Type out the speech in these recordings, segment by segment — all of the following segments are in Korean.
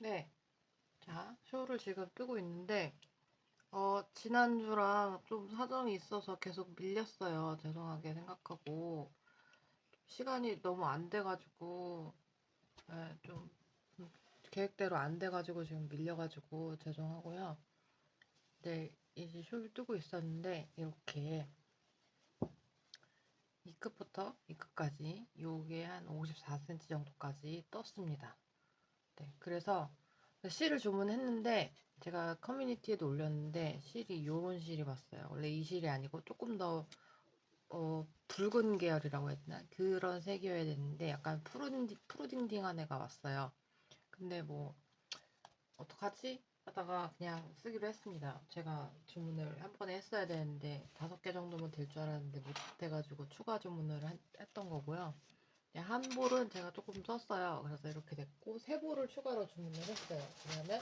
네. 자, 쇼를 지금 뜨고 있는데, 어, 지난주랑 좀 사정이 있어서 계속 밀렸어요. 죄송하게 생각하고. 시간이 너무 안 돼가지고, 예, 좀, 음, 계획대로 안 돼가지고 지금 밀려가지고 죄송하고요. 네, 이제 쇼를 뜨고 있었는데, 이렇게, 이 끝부터 이 끝까지, 요게 한 54cm 정도까지 떴습니다. 네, 그래서 실을 주문했는데 제가 커뮤니티에도 올렸는데 실이 요런 실이 왔어요. 원래 이 실이 아니고 조금 더 어, 붉은 계열이라고 해야 되나? 그런 색이어야 되는데 약간 푸르딩, 푸르딩딩한 애가 왔어요. 근데 뭐 어떡하지? 하다가 그냥 쓰기로 했습니다. 제가 주문을 한 번에 했어야 되는데 다섯 개 정도면 될 줄 알았는데 못해가지고 추가 주문을 한- 했던 거고요. 네, 한 볼은 제가 조금 썼어요. 그래서 이렇게 됐고 세 볼을 추가로 주문을 했어요. 왜냐면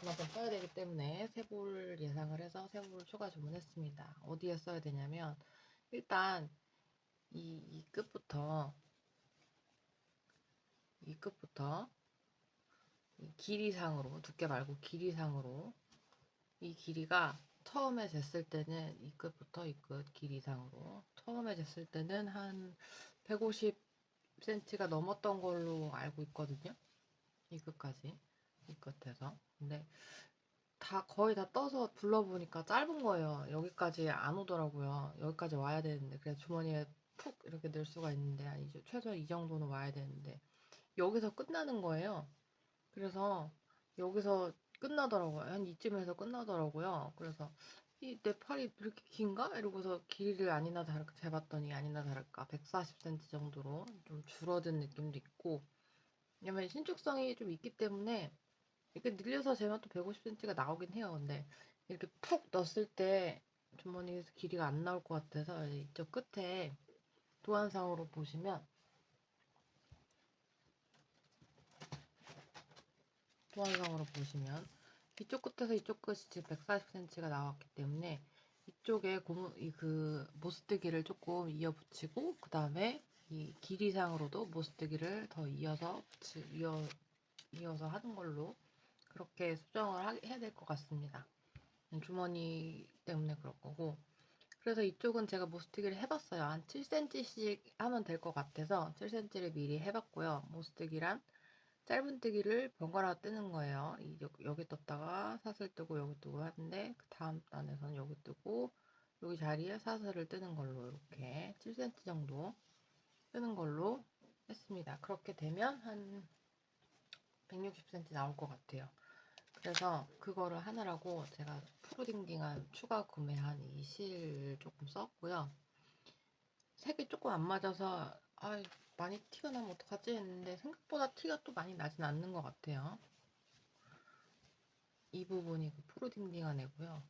그만큼 써야 되기 때문에 세 볼 예상을 해서 세볼 추가 주문했습니다. 어디에 써야 되냐면 일단 이, 이 끝부터 이 끝부터 이 길이상으로 두께 말고 길이상으로 이 길이가 처음에 쟀을 때는 이 끝부터 이 끝 길이상으로 처음에 쟀을 때는 한 150cm가 넘었던 걸로 알고 있거든요. 이 끝까지 이 끝에서 근데 다 거의 다 떠서 둘러보니까 짧은 거예요. 여기까지 안 오더라고요. 여기까지 와야 되는데 그래서 주머니에 푹 이렇게 넣을 수가 있는데 아니죠. 최소 이 정도는 와야 되는데 여기서 끝나는 거예요. 그래서 여기서 끝나더라고요. 한 이쯤에서 끝나더라고요. 그래서 이 내 팔이 이렇게 긴가? 이러고서 길이를 아니나 다를까 재봤더니 아니나 다를까 140cm 정도로 좀 줄어든 느낌도 있고 왜냐면 신축성이 좀 있기 때문에 이렇게 늘려서 재면 또 150cm가 나오긴 해요. 근데 이렇게 푹 넣었을 때 주머니에서 길이가 안 나올 것 같아서 이쪽 끝에 도안상으로 보시면 도안상으로 보시면 이쪽 끝에서 이쪽 끝이 지금 140cm가 나왔기 때문에 이쪽에 고무 이 그 모스뜨기를 조금 이어 붙이고 그 다음에 이 길이상으로도 모스뜨기를 더 이어서 붙이, 이어 이어서 하는 걸로 그렇게 수정을 하, 해야 될 것 같습니다. 주머니 때문에 그럴 거고 그래서 이쪽은 제가 모스뜨기를 해봤어요. 한 7cm씩 하면 될 것 같아서 7cm를 미리 해봤고요. 모스뜨기란 짧은뜨기를 번갈아 뜨는 거예요. 이, 여기 떴다가 사슬 뜨고 여기 뜨고 하는데 그 다음 단에서는 여기 뜨고 여기 자리에 사슬을 뜨는 걸로 이렇게 7cm 정도 뜨는 걸로 했습니다. 그렇게 되면 한 160cm 나올 것 같아요. 그래서 그거를 하느라고 제가 푸르딩딩한 추가 구매한 이 실 조금 썼고요. 색이 조금 안 맞아서 아 많이 티가 나면 어떡하지 했는데 생각보다 티가 또 많이 나진 않는 것 같아요. 이 부분이 그 푸르딩딩한 애고요.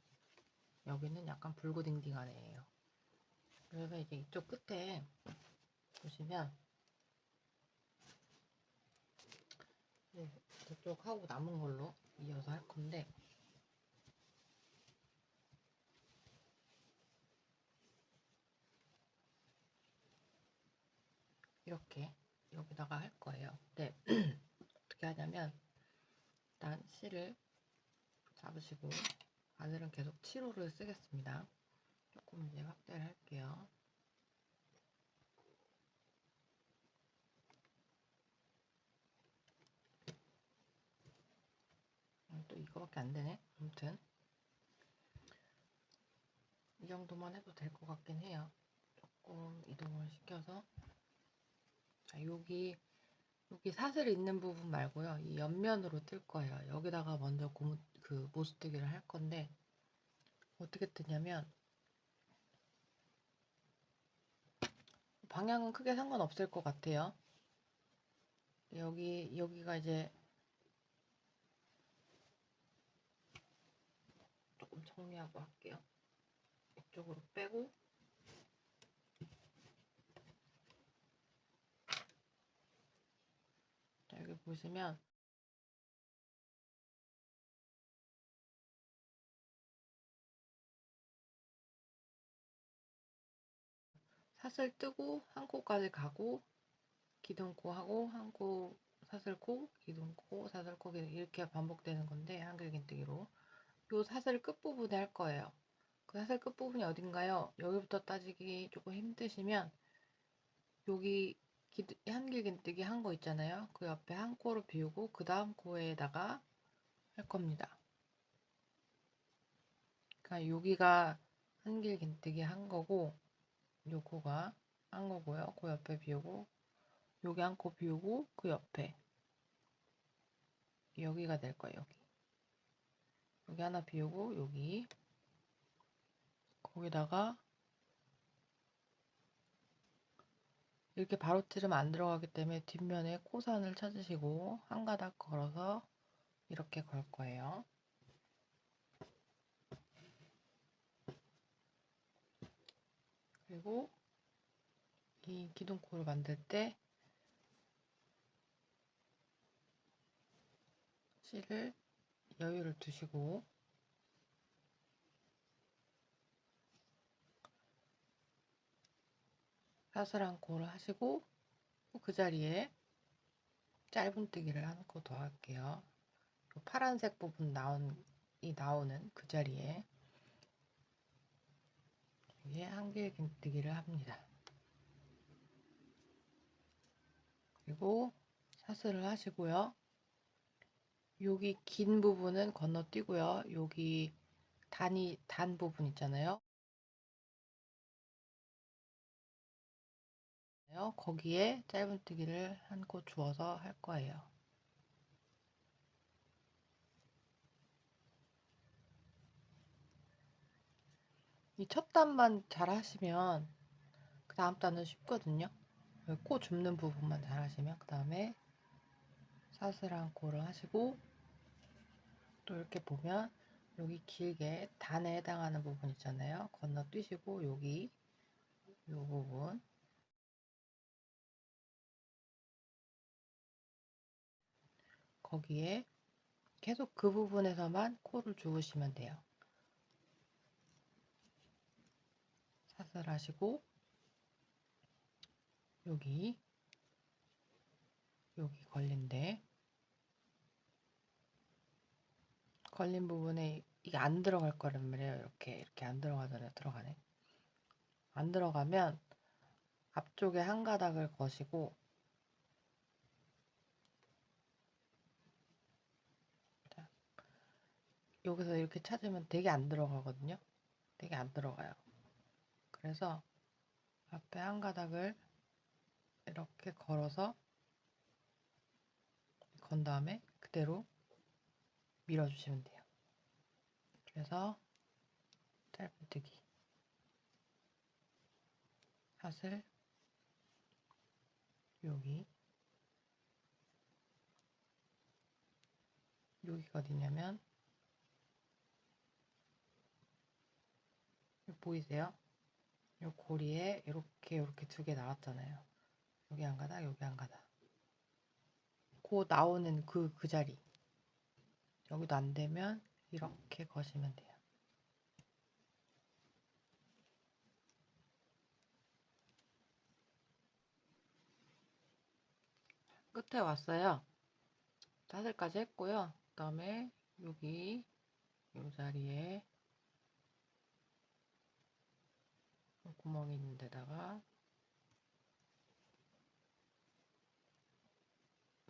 여기는 약간 붉고딩딩한 애예요. 그래서 이제 이쪽 끝에 보시면 네, 저쪽 하고 남은 걸로 이어서 할 건데 이렇게 여기다가 할 거예요. 네. 어떻게 하냐면 일단 실을 잡으시고 바늘은 계속 7호를 쓰겠습니다. 조금 이제 확대를 할게요. 음, 또 이거밖에 안 되네. 아무튼 이 정도만 해도 될 것 같긴 해요. 조금 이동을 시켜서 자, 여기 여기 사슬 있는 부분 말고요. 이 옆면으로 뜰 거예요. 여기다가 먼저 고무 그 모스뜨기를 할 건데 어떻게 뜨냐면 방향은 크게 상관없을 것 같아요. 여기 여기가 이제 조금 정리하고 할게요. 이쪽으로 빼고 자, 여기 보시면 사슬 뜨고 한 코까지 가고 기둥코 하고 한 코 사슬코, 기둥코, 사슬코, 이렇게 반복되는 건데 한길긴뜨기로 요 사슬 끝부분에 할 거예요. 그 사슬 끝부분이 어딘가요? 여기부터 따지기 조금 힘드시면 여기 기- 한길긴뜨기 한 거 있잖아요. 그 옆에 한 코로 비우고 그 다음 코에다가 할 겁니다. 그러니까 여기가 한길긴뜨기 한 거고 요 코가 한 거고요. 그 옆에 비우고 여기 한 코 비우고 그 옆에 여기가 될 거예요. 여기 여기 하나 비우고 여기 거기다가 이렇게 바로 찌르면 안 들어가기 때문에 뒷면에 코선을 찾으시고 한 가닥 걸어서 이렇게 걸 거예요. 그리고 이 기둥코를 만들 때 실을 여유를 두시고 사슬한 코를 하시고 그 자리에 짧은뜨기를 한 코 더 할게요. 요 파란색 부분 나온 이 나오는 그 자리에 여기에 한길긴뜨기를 합니다. 그리고 사슬을 하시고요. 여기 긴 부분은 건너뛰고요. 여기 단이 단 부분 있잖아요. 거기에 짧은뜨기를 한 코 주어서 할 거예요. 이 첫 단만 잘 하시면 그 다음 단은 쉽거든요. 코 줍는 부분만 잘 하시면 그 다음에 사슬한 코를 하시고 또 이렇게 보면 여기 길게 단에 해당하는 부분 있잖아요. 건너뛰시고 여기 이 부분 거기에 계속 그 부분에서만 코를 주우시면 돼요. 사슬 하시고 여기 여기 걸린데 걸린 부분에 이게 안 들어갈 거란 말이에요. 이렇게 이렇게 안 들어가잖아요. 들어가네. 안 들어가면 앞쪽에 한 가닥을 거시고 여기서 이렇게 찾으면 되게 안 들어가거든요. 되게 안 들어가요. 그래서 앞에 한 가닥을 이렇게 걸어서 건 다음에 그대로 밀어주시면 돼요. 그래서 짧은뜨기 사슬 여기 여기가 어디냐면 여기 보이세요? 요 고리에 이렇게 이렇게 두 개 나왔잖아요. 여기 한 가닥, 여기 한 가닥. 그 나오는 그, 그 자리. 여기도 안 되면 이렇게 거시면 돼요. 끝에 왔어요. 사슬까지 했고요. 그 다음에 여기 이 자리에 구멍이 있는 데다가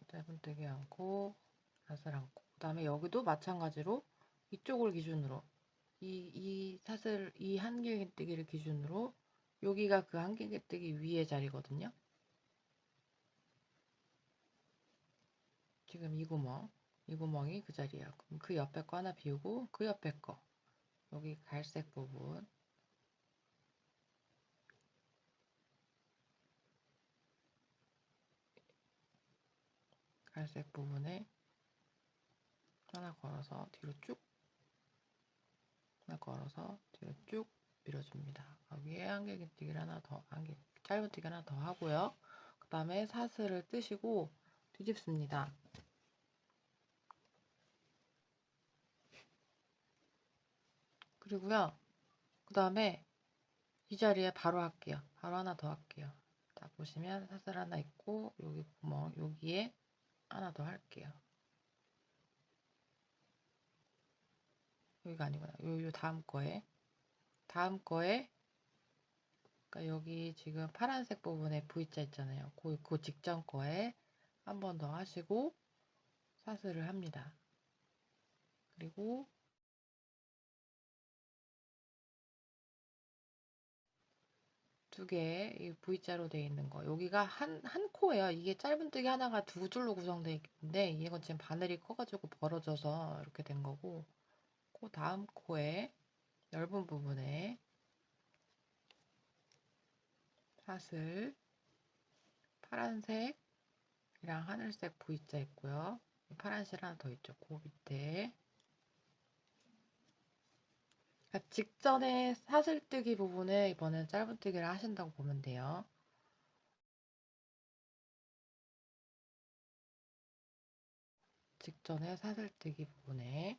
짧은뜨기 않고 사슬 않고 그 다음에 여기도 마찬가지로 이쪽을 기준으로 이, 이 사슬 이 한길기뜨기를 기준으로 여기가 그 한길기뜨기 위에 자리거든요. 지금 이 구멍 이 구멍이 그 자리야 그럼 그 옆에 거 하나 비우고 그 옆에 거 여기 갈색 부분 갈색 부분에 하나 걸어서 뒤로 쭉 하나 걸어서 뒤로 쭉 밀어줍니다. 여기에 한길기뜨기를 하나 더, 한길, 짧은뜨기 하나 더 하고요. 그 다음에 사슬을 뜨시고 뒤집습니다. 그리고요. 그 다음에 이 자리에 바로 할게요. 바로 하나 더 할게요. 자, 보시면 사슬 하나 있고 여기 구멍 여기에 하나 더 할게요. 여기가 아니구나. 요, 요 다음 거에. 다음 거에 그러니까 여기 지금 파란색 부분에 V자 있잖아요. 그, 그 직전 거에 한 번 더 하시고 사슬을 합니다. 그리고 두 개, 이 V자로 되어 있는 거. 여기가 한, 한 코예요. 이게 짧은뜨기 하나가 두 줄로 구성되어 있는데, 이건 지금 바늘이 커가지고 벌어져서 이렇게 된 거고, 그 다음 코에, 넓은 부분에 사슬, 파란색이랑 하늘색 V자 있고요. 파란색 하나 더 있죠. 그 밑에. 그러니까 직전에 사슬뜨기 부분에 이번엔 짧은뜨기를 하신다고 보면 돼요. 직전에 사슬뜨기 부분에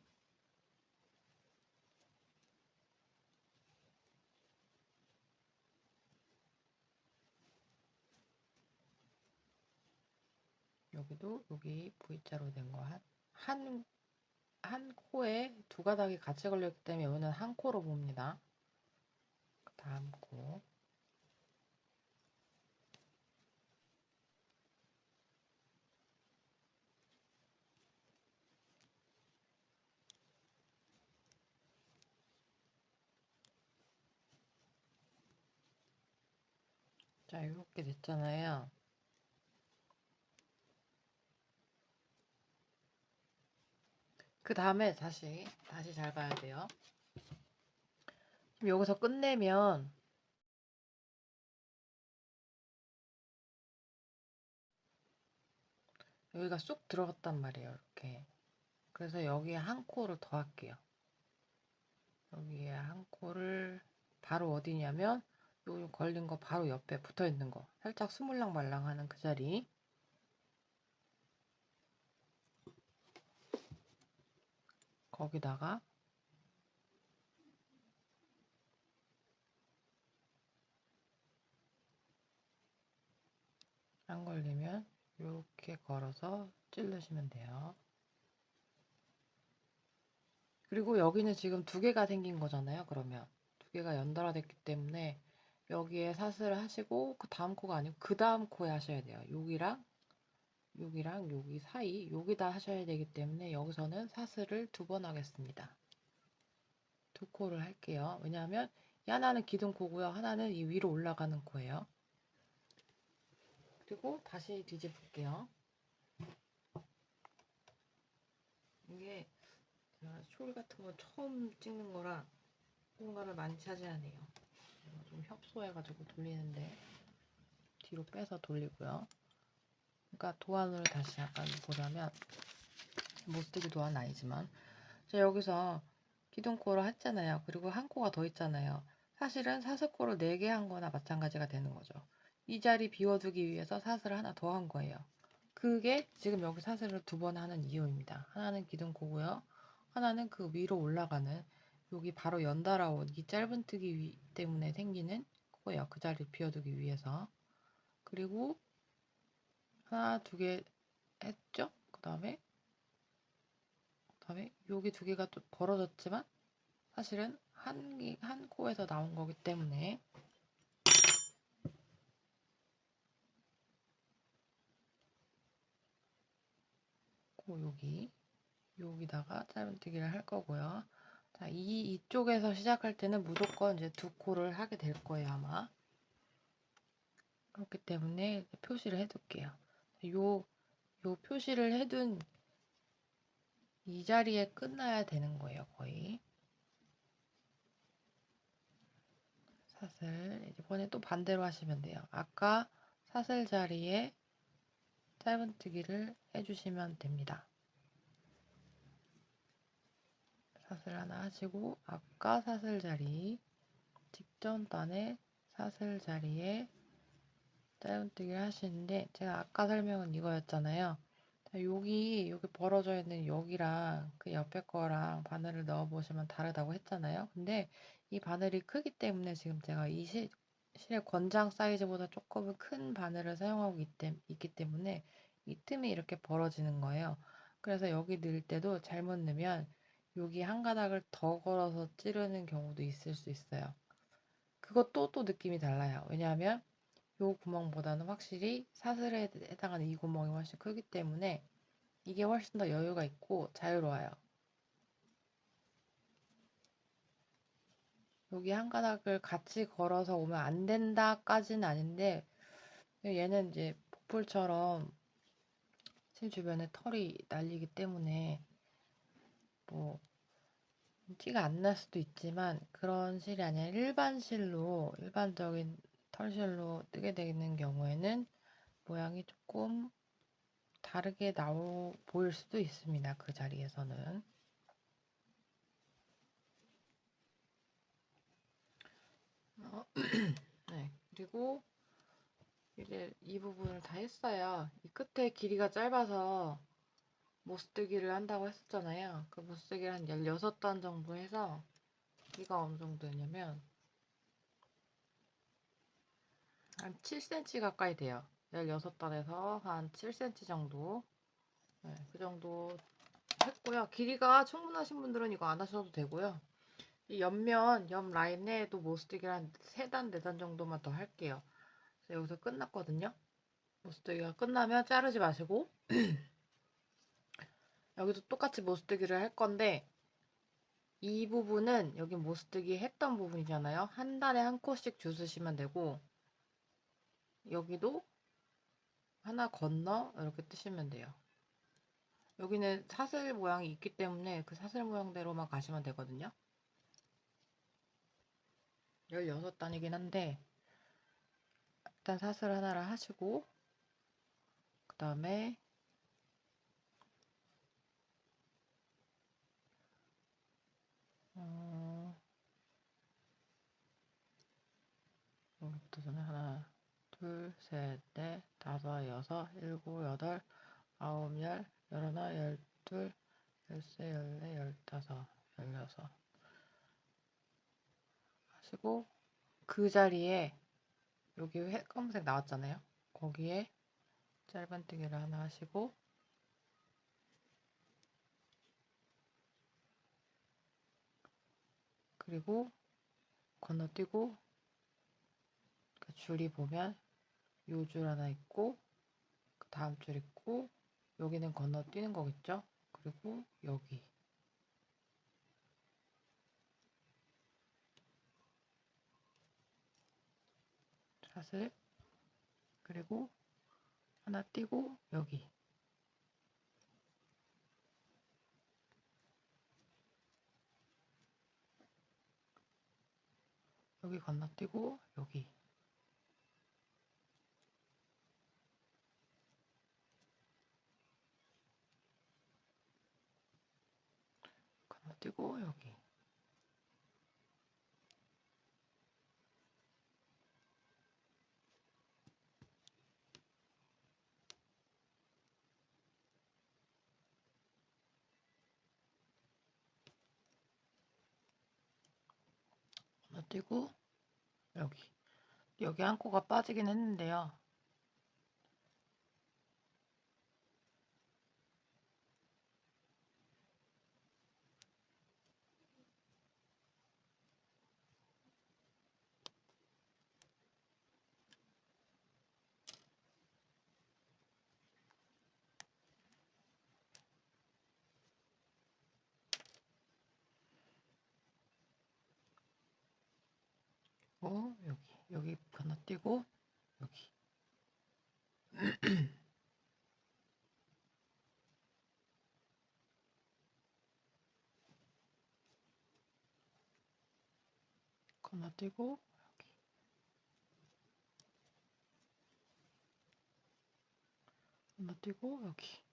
여기도 여기 V자로 된 거 한, 한, 한 코에 두 가닥이 같이 걸렸기 때문에 여기는 한 코로 봅니다. 그 다음 코. 자, 이렇게 됐잖아요. 그 다음에 다시, 다시 잘 봐야 돼요. 여기서 끝내면 여기가 쏙 들어갔단 말이에요. 이렇게. 그래서 여기에 한 코를 더 할게요. 여기에 한 코를 바로 어디냐면 요 걸린 거 바로 옆에 붙어 있는 거. 살짝 스물랑 말랑 하는 그 자리. 거기다가 안 걸리면 이렇게 걸어서 찔러시면 돼요. 그리고 여기는 지금 두 개가 생긴 거잖아요. 그러면 두 개가 연달아 됐기 때문에 여기에 사슬을 하시고 그 다음 코가 아니고 그 다음 코에 하셔야 돼요. 여기랑 여기랑 여기 사이 여기다 하셔야 되기 때문에 여기서는 사슬을 두 번 하겠습니다. 두 코를 할게요. 왜냐하면 이 하나는 기둥 코고요. 하나는 이 위로 올라가는 코예요. 그리고 다시 뒤집을게요. 이게 숄 같은 거 처음 찍는 거라 공간을 많이 차지하네요. 좀 협소해가지고 돌리는데 뒤로 빼서 돌리고요. 그러니까 도안을 다시 약간 보자면 못쓰기 도안은 아니지만 자 여기서 기둥코를 했잖아요. 그리고 한 코가 더 있잖아요. 사실은 사슬코를 4개 한 거나 마찬가지가 되는 거죠. 이 자리 비워두기 위해서 사슬을 하나 더 한 거예요. 그게 지금 여기 사슬을 두 번 하는 이유입니다. 하나는 기둥코고요. 하나는 그 위로 올라가는 여기 바로 연달아 온 이 짧은 뜨기 때문에 생기는 코예요. 그 자리를 비워두기 위해서. 그리고 하나, 두 개 했죠? 그 다음에 그 다음에 여기 두 개가 또 벌어졌지만 사실은 한, 한 코에서 나온 거기 때문에 코 여기 여기다가 짧은뜨기를 할 거고요. 자, 이 이쪽에서 시작할 때는 무조건 이제 두 코를 하게 될 거예요, 아마. 그렇기 때문에 표시를 해둘게요. 요, 요 표시를 해둔 이 자리에 끝나야 되는 거예요, 거의. 사슬. 이번에 또 반대로 하시면 돼요. 아까 사슬 자리에 짧은뜨기를 해주시면 됩니다. 사슬 하나 하시고 아까 사슬 자리 직전 단에 사슬 자리에 짧은뜨기를 하시는데 제가 아까 설명은 이거였잖아요. 여기 여기 벌어져 있는 여기랑 그 옆에 거랑 바늘을 넣어 보시면 다르다고 했잖아요. 근데 이 바늘이 크기 때문에 지금 제가 이 실의 권장 사이즈보다 조금은 큰 바늘을 사용하고 있기 때문에 이 틈이 이렇게 벌어지는 거예요. 그래서 여기 넣을 때도 잘못 넣으면 여기 한 가닥을 더 걸어서 찌르는 경우도 있을 수 있어요. 그것도 또 느낌이 달라요. 왜냐하면 요 구멍보다는 확실히 사슬에 해당하는 이 구멍이 훨씬 크기 때문에 이게 훨씬 더 여유가 있고 자유로워요. 여기 한 가닥을 같이 걸어서 오면 안 된다까지는 아닌데 얘는 이제 복불처럼 실 주변에 털이 날리기 때문에 뭐 티가 안 날 수도 있지만 그런 실이 아니라 일반 실로 일반적인 털실로 뜨게 되는 경우에는 모양이 조금 다르게 나오 보일 수도 있습니다. 그 자리에서는. 어, 네, 그리고 이제 이 부분을 다 했어요. 이 끝에 길이가 짧아서 모스뜨기를 한다고 했었잖아요. 그 모스뜨기를 한 16단 정도 해서 이가 어느 정도였냐면 한 7cm 가까이 돼요. 16단에서 한 7cm 정도 네, 그 정도 했고요. 길이가 충분하신 분들은 이거 안 하셔도 되고요. 이 옆면, 옆 라인에도 모스뜨기를 한 3단, 4단 정도만 더 할게요. 여기서 끝났거든요. 모스뜨기가 끝나면 자르지 마시고 여기도 똑같이 모스뜨기를 할 건데 이 부분은 여기 모스뜨기 했던 부분이잖아요. 한 달에 한 코씩 주스시면 되고 여기도 하나 건너 이렇게 뜨시면 돼요. 여기는 사슬 모양이 있기 때문에 그 사슬 모양대로만 가시면 되거든요. 16단이긴 한데 일단 사슬 하나를 하시고 그 다음에 어, 하나 둘, 셋, 넷, 다섯, 여섯, 일곱, 여덟, 아홉, 열, 열하나, 열둘, 열세, 열네, 열다섯, 열여섯 하시고 그 자리에 여기 검은색 나왔잖아요. 거기에 짧은뜨기를 하나 하시고 그리고 건너뛰고 그 줄이 보면 요 줄 하나 있고 그 다음 줄 있고 여기는 건너뛰는 거겠죠? 그리고 여기. 사슬 그리고 하나 띄고 여기. 여기 건너뛰고 여기 여기 뜨고 여기 여기 한 코가 빠지긴 했는데요. 어, 여기 여기 건너뛰고 여기. 건너뛰고 여기. 건너뛰고 여기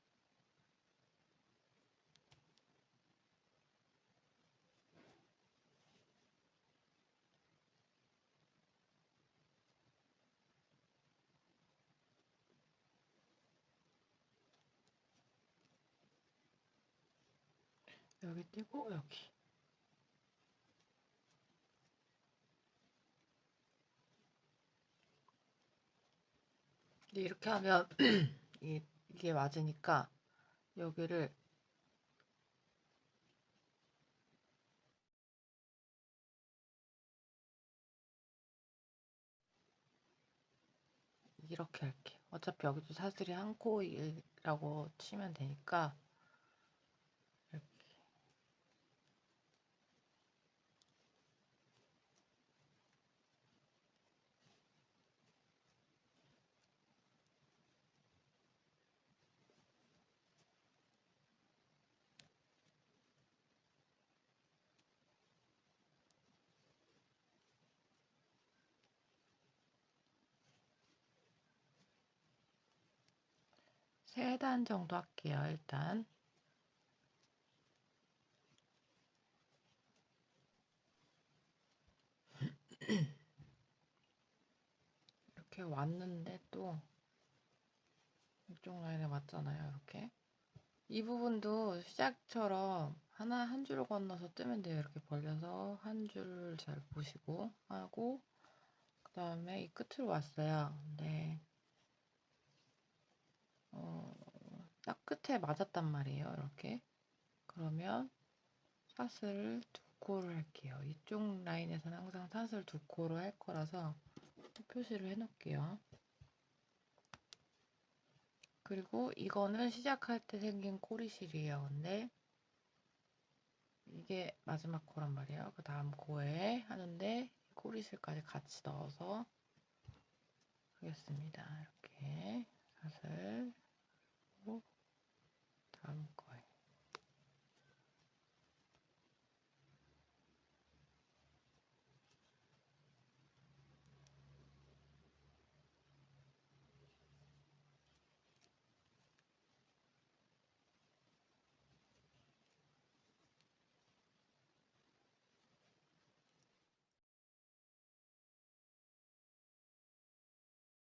여기 띄고 여기 이렇게 하면 이 이게 맞으니까 여기를 이렇게 할게. 어차피 여기도 사슬이 한 코일이라고 치면 되니까 세 단 정도 할게요. 일단 이렇게 왔는데 또 이쪽 라인에 맞잖아요. 이렇게 이 부분도 시작처럼 하나 한 줄을 건너서 뜨면 돼요. 이렇게 벌려서 한줄잘 보시고 하고 그 다음에 이 끝으로 왔어요. 근데 어, 딱 끝에 맞았단 말이에요. 이렇게 그러면 사슬을 두 코를 할게요. 이쪽 라인에서는 항상 사슬 두 코를 할 거라서 표시를 해 놓을게요. 그리고 이거는 시작할 때 생긴 꼬리실이에요. 근데 이게 마지막 코란 말이에요. 그 다음 코에 하는데 꼬리실까지 같이 넣어서 하겠습니다. 이렇게 사슬 그리고 다음 거에